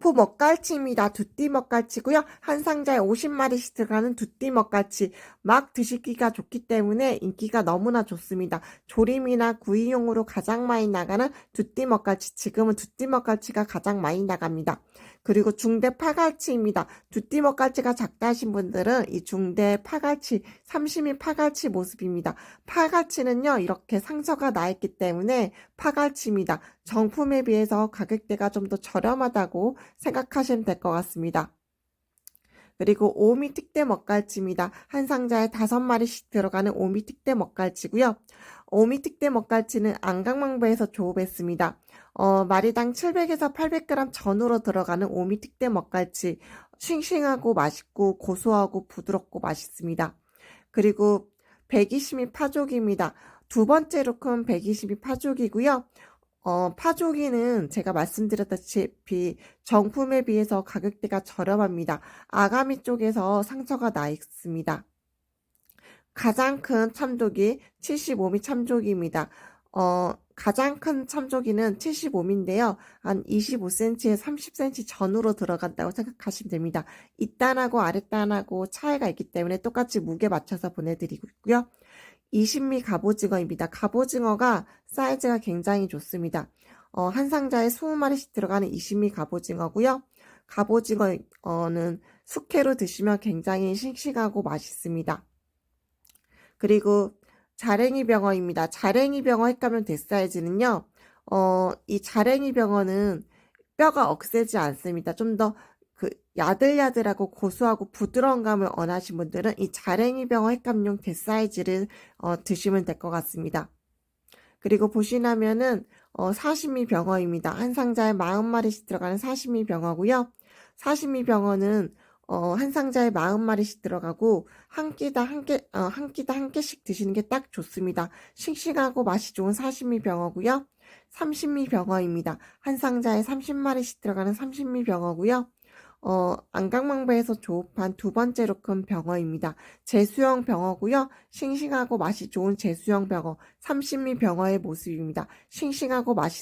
도포 먹갈치입니다. 두띠 먹갈치고요. 한 상자에 50마리씩 들어가는 두띠 먹갈치. 막 드시기가 좋기 때문에 인기가 너무나 좋습니다. 조림이나 구이용으로 가장 많이 나가는 두띠 먹갈치. 지금은 두띠 먹갈치가 가장 많이 나갑니다. 그리고 중대 파갈치입니다. 두띠 먹갈치가 작다 하신 분들은 이 중대 파갈치, 삼심이 파갈치 모습입니다. 파갈치는요, 이렇게 상처가 나 있기 때문에 파갈치입니다. 정품에 비해서 가격대가 좀 더 저렴하다고 생각하시면 될 것 같습니다. 그리고 오미 특대 먹갈치입니다. 한 상자에 다섯 마리씩 들어가는 오미 특대 먹갈치고요. 오미 특대 먹갈치는 안강망배에서 조업했습니다. 어, 마리당 700에서 800g 전으로 들어가는 오미 특대 먹갈치. 싱싱하고 맛있고 고소하고 부드럽고 맛있습니다. 그리고 120미 파조기입니다. 두 번째로 큰 120미 파조기고요. 어, 파조기는 제가 말씀드렸다시피 정품에 비해서 가격대가 저렴합니다. 아가미 쪽에서 상처가 나 있습니다. 가장 큰 참조기 75미 참조기입니다. 어, 가장 큰 참조기는 75미인데요. 한 25cm에 30cm 전후로 들어간다고 생각하시면 됩니다. 윗단하고 아랫단하고 차이가 있기 때문에 똑같이 무게 맞춰서 보내드리고 있고요. 20미 갑오징어입니다. 갑오징어가 사이즈가 굉장히 좋습니다. 어, 한 상자에 20마리씩 들어가는 20미 갑오징어고요. 갑오징어는 숙회로 드시면 굉장히 싱싱하고 맛있습니다. 그리고 자랭이 병어입니다. 자랭이 병어 헷가면 대사이즈는요. 어, 이 자랭이 병어는 뼈가 억세지 않습니다. 좀 더 그 야들야들하고 고소하고 부드러운 감을 원하신 분들은 이 자랭이 병어 횟감용 대사이즈를 어, 드시면 될 것 같습니다. 그리고 보시나면은 어, 사시미 병어입니다. 한 상자에 40마리씩 들어가는 사시미 병어고요. 사시미 병어는 어, 한 상자에 40마리씩 들어가고 한 끼다 한 개, 어, 한 끼다 한 개씩 드시는 게 딱 좋습니다. 싱싱하고 맛이 좋은 사시미 병어고요. 30미 병어입니다. 한 상자에 30마리씩 들어가는 30미 병어고요. 어, 안강망배에서 조업한 두 번째로 큰 병어입니다. 제수형 병어고요. 싱싱하고 맛이 좋은 제수형 병어, 30미 병어의 모습입니다. 싱싱하고 맛있습니다.